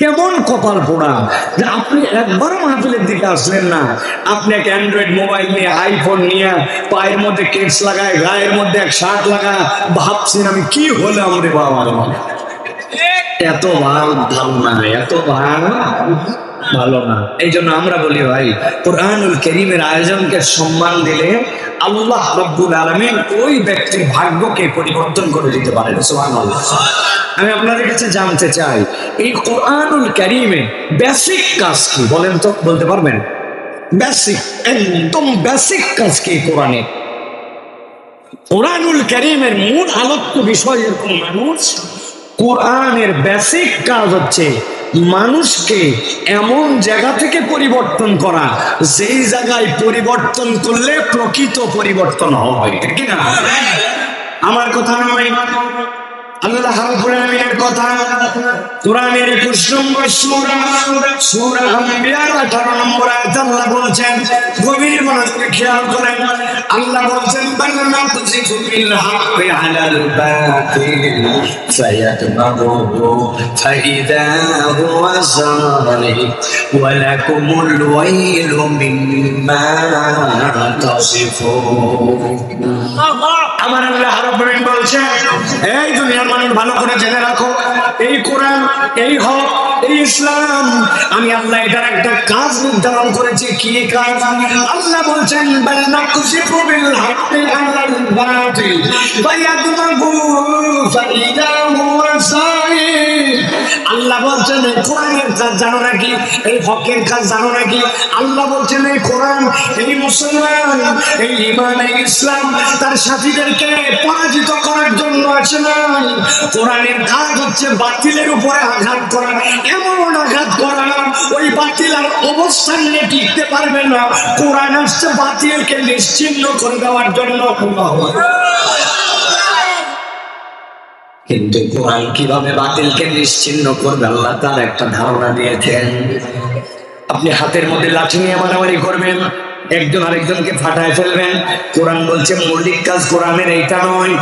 কেমন কপাল পোড়া? যে আপনি একবার মাহফিলের দিকে আসলেন না। আপনি এক অ্যান্ড্রয়েড মোবাইল নিয়ে আইফোন নিয়ে, পায়ের মধ্যে কেটস লাগায়, গায়ের মধ্যে এক শার্ট লাগা ভাবছেন আমি কি হলাম রে বাবা? এত ভালো না এত ভালো ভালো না। এই জন্য আমরা বলি ভাই, কোরআনুল করিমের আয়োজনকে সম্মান দিলে আল্লাহ রব্বুল আলমিন ওই ব্যক্তির ভাগ্যকে পরিবর্তন করে দিতে পারেন, সুবহানাল্লাহ। আমি আপনাদের কাছে জানতে চাই, এই কোরআনুল করিমে বেসিক কাজ কি? বলেন তো, বলতে পারবেন? বেসিক একদম বেসিক কাজ কি কোরআনে? কোরআনুল করিমের মূল আলোচ্য বিষয় এরকম মানুষ, কোরআনের বেসিক কাজ হচ্ছে মানুষকে এমন জায়গা থেকে পরিবর্তন করা, যেই জায়গায় পরিবর্তন করলে প্রকৃত পরিবর্তন হবে, ঠিক না আমার কথা নয় আল্লাহ রাব্বুল আলামিনের কথা কোরআনের 21 নম্বর সূরা সূরা আম্বিয়ার 18 নম্বর আয়াত আল্লাহ বলছেন গভীর মনোযোগে খেয়াল করেন। আল্লাহ বলছেন বান্না তুসিফু বিল হাক্কি আলাল বাতিল ফায়াতমাহু ফাইদা হুয়া যালিক ওয়া লাকুমুল ওয়াইলু মিম্মা তাসিফুন. আমার আল্লাহ রাব্বুল আলামিন এই দুনিয়ার মানুষ ভালো করে জেনে রাখো, এই কোরআন, এই হক, এই ইসলাম, আমি আল্লাহ এটার একটা কাজ নির্ধারণ করেছি। কি কাজ? আল্লাহ বলছেন, বাল খুশি বিল হাতে আলাল বাতিল ফায়াদমাগু ফাইদা হুয়া আল্লাহ বলছেন, এই কোরআনের কাজ জানো নাকি? এই হকের কাজ জানো নাকি? আল্লাহ বলছেন, এই কোরআন, এই মুসলমান, এই ইমান এই ইসলাম, তার সাথীদেরকে পরাজিত করার জন্য আছে না? কোরআনের কাজ হচ্ছে বাতিলের উপরে আঘাত করা। এমন আঘাত করা, ওই বাতিল আর অবস্থান নিয়ে টিকতে পারবে না। কোরআন আসছে বাতিলকে নিশ্চিন্ন করে দেওয়ার জন্য কিন্তু কোরআন কীভাবে বাতিলকে নিশ্চিন্ন করবে, আল্লাহ তার একটা ধারণা দিয়েছেন। আপনি হাতের মধ্যে লাঠি নিয়ে মারামারি করবেন। একজন আরেকজনকে ফাটায় ফেলবেন। কোরআন বলছে, মৌলিক কাজ কোরআনের এইটা নয়।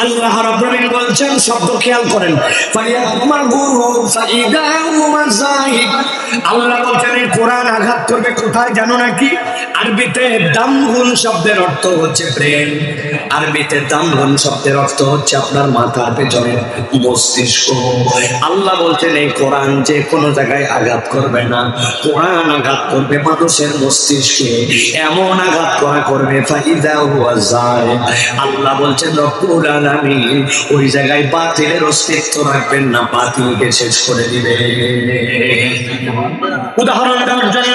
আল্লাহ রাব্বুল বলছেন শব্দ খেয়াল করেন। আল্লাহ বলছেন, এই কোরআন আঘাত করবে কোথায় জানো নাকি? আরবিতে দামগুন শব্দের অর্থ হচ্ছে প্রেম আরবিতে দামগুন শব্দের অর্থ হচ্ছে আপনার মাথার পেছনে মস্তিষ্ক। আল্লাহ বলছেন, এই কোরআন যে কোনো জায়গায় আঘাত করবে না। কোরআন আঘাত করবে মানুষের মস্তিষ্কে। এমন আঘাত করা করবে, ফাইদা হুয়া যায় আল্লাহ বলছেন, রব্বুল আলামিন, ওই জায়গায় বাতিলের অস্তিত্ব রাখবেন না, বাতিলকে শেষ করে দিবে উদাহরণ দেওয়ার জন্য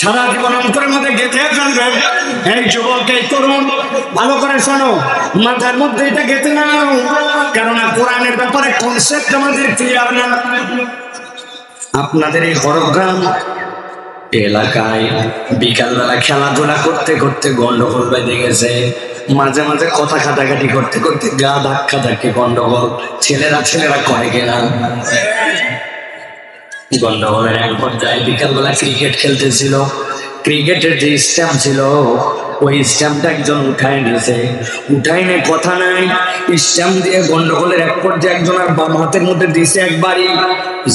সারা জীবন অন্তরের মধ্যে গেঁথে ফেলবেন এই যুবক এই তরুণ, ভালো করে শোনো, মাথার মধ্যে এটা গেঁথে নাও। কেননা কোরআনের ব্যাপারে কনসেপ্ট আমাদের ক্লিয়ার না। আপনাদের এই হরগ্রাম এলাকায় বিকালবেলা খেলাধুলা করতে করতে গন্ডগোল বেঁধে গেছে। মাঝে মাঝে কথা কাটাকাটি করতে করতে গা ধাক্কা ধাক্কি গন্ডগোল। ছেলেরা ছেলেরা করে কিনা? গন্ডগোলের এক পর্যায়ে বিকালবেলা ক্রিকেট খেলতেছিল। ক্রিকেটের যে স্ট্যাম্প ছিল ওই স্ট্যাম্পটা একজন উঠায় নিয়েছে। উঠায় নিয়ে কথা নাই, স্ট্যাম্প দিয়ে গন্ডগোলের এক পর্যায়ে একজন আর বাম হাতের মধ্যে দিয়েছে একবারই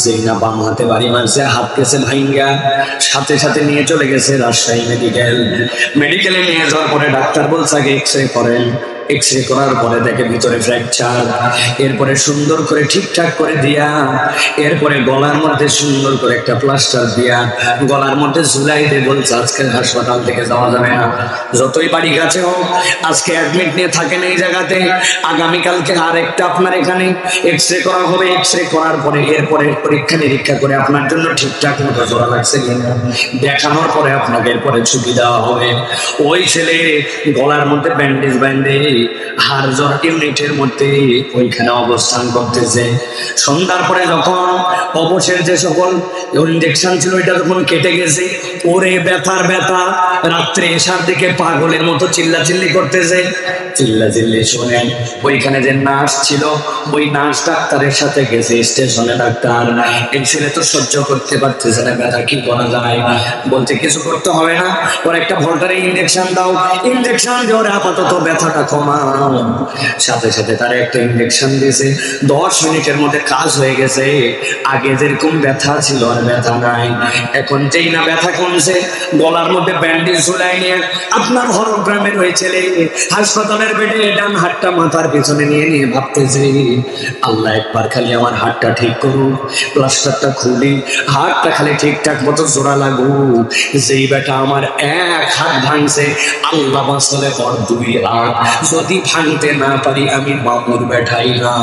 যেই না বাম হাতে বাড়ি মারছে, হাত কেছে ভাইঙ্গা। সাথে সাথে নিয়ে চলে গেছে রাজশাহী মেডিকেল। মেডিকেলে নিয়ে যাওয়ার পরে ডাক্তার বলছে, আগে এক্স রে করেন। এক্স রে করার পরে দেখে ভিতরে ফ্র্যাকচার এরপরে সুন্দর করে ঠিকঠাক করে দিয়া, এরপরে গলার মধ্যে সুন্দর করে একটা প্লাস্টার দিয়া, গলার মধ্যে ঝুলাই দিয়ে বলছে আজকে হাসপাতাল থেকে যাওয়া যাবে না। যতই বাড়ি কাছে হোক, আজকে অ্যাডমিট নিয়ে থাকেন এই জায়গাতে। আগামীকালকে আর একটা আপনার এখানে এক্স রে করা হবে। এক্স রে করার পরে এরপরে পরীক্ষা নিরীক্ষা করে আপনার জন্য ঠিকঠাক মতো জোড়া লাগছে কিনা দেখানোর পরে আপনাকে এরপরে ছুটি দেওয়া হবে। ওই ছেলে গলার মধ্যে ব্যান্ডেজ ব্যান্ডে হাড় জ্বর ইউনিটের মধ্যে ওইখানে অবস্থান করতেছে। সন্ধ্যার পরে যখন অবশের যে সকল ইঞ্জেকশন ছিল এটা যখন কেটে গেছে, ওরে ব্যথার ব্যথা, রাত্রে এসার দিকে পাগলের মতো চিল্লাচিল্লি করতেছে। চিল্লাচিল্লি শোনেন, ওইখানে যে নার্স ছিল, ওই নার্স ডাক্তারের সাথে গেছে, স্টেশনে ডাক্তার। এই ছেলে তো সহ্য করতে পারতেছে না, ব্যথা কি করা যায়? কিছু করতে হবে না ওর একটা ভোল্টারে ইঞ্জেকশন দাও। ইঞ্জেকশন দিয়ে ওর আপাতত ব্যথাটা কম। কমাও সাথে সাথে তার একটা দিয়েছে। দশ মিনিটের মধ্যে কাজ হয়ে গেছে। আগে যেরকম ব্যথা ছিল আর ব্যথা নাই। এখন যেই না ব্যথা কমছে, গলার মধ্যে ব্যান্ডেজ ঝুলাই নিয়ে আপনার হরগ্রামে রয়েছে হাসপাতালের বেডে ডান হাতটা মাথার পেছনে নিয়ে নিয়ে ভাবতেছে, আল্লাহ একবার খালি আমার হাতটা ঠিক করুন প্লাস্টারটা খুলি, হাতটা খালি ঠিকঠাক মতো জোড়া লাগু যেই বেটা আমার এক হাত ভাঙছে, আল্লাহ বাঁচলে পর দুই হাত যদি ভাঙতে না পারি আমি মামুর বেঠাই না